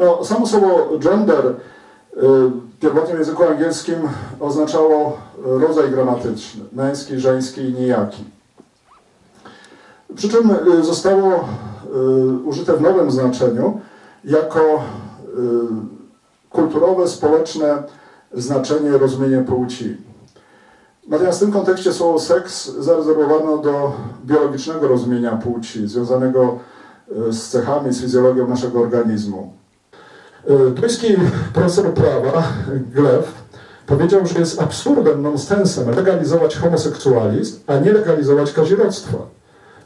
No, samo słowo gender y, w pierwotnym języku angielskim oznaczało rodzaj gramatyczny, męski, żeński i nijaki. Przy czym y, zostało y, użyte w nowym znaczeniu jako kulturowe, społeczne znaczenie, rozumienie płci. Natomiast w tym kontekście słowo seks zarezerwowano do biologicznego rozumienia płci, związanego z cechami, z fizjologią naszego organizmu. Duński profesor prawa, Glew, powiedział, że jest absurdem, nonsensem legalizować homoseksualizm, a nie legalizować kazirodztwa.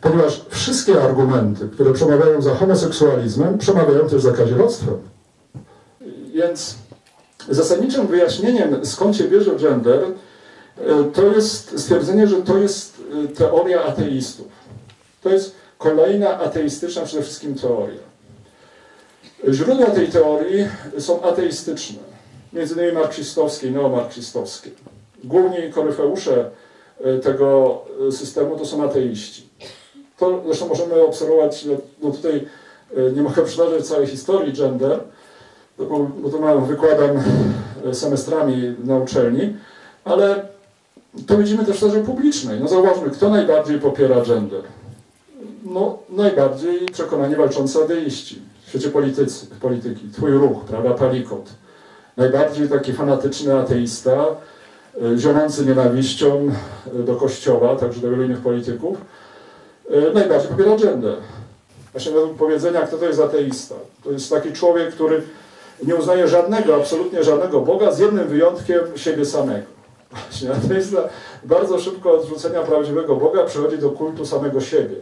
Ponieważ wszystkie argumenty, które przemawiają za homoseksualizmem, przemawiają też za kazirodztwem. Więc zasadniczym wyjaśnieniem, skąd się bierze gender, to jest stwierdzenie, że to jest teoria ateistów. To jest kolejna ateistyczna przede wszystkim teoria. Źródła tej teorii są ateistyczne, między innymi marksistowskie i neomarksistowskie. Główni koryfeusze e, tego e, systemu to są ateiści. To zresztą możemy obserwować, no tutaj e, nie mogę przytaczać całej historii gender, bo to mam, wykładam semestrami na uczelni, ale to widzimy też w sferze publicznej. No zauważmy, kto najbardziej popiera gender? No najbardziej przekonanie walczące ateiści świecie politycy, polityki, twój ruch, prawda, palikot. Najbardziej taki fanatyczny ateista, zionący nienawiścią e, do kościoła, także do wielu innych polityków, e, najbardziej popiera gender. Właśnie według powiedzenia, kto to jest ateista? To jest taki człowiek, który nie uznaje żadnego, absolutnie żadnego Boga, z jednym wyjątkiem siebie samego. Właśnie ateista bardzo szybko od odrzucenia prawdziwego Boga przechodzi do kultu samego siebie.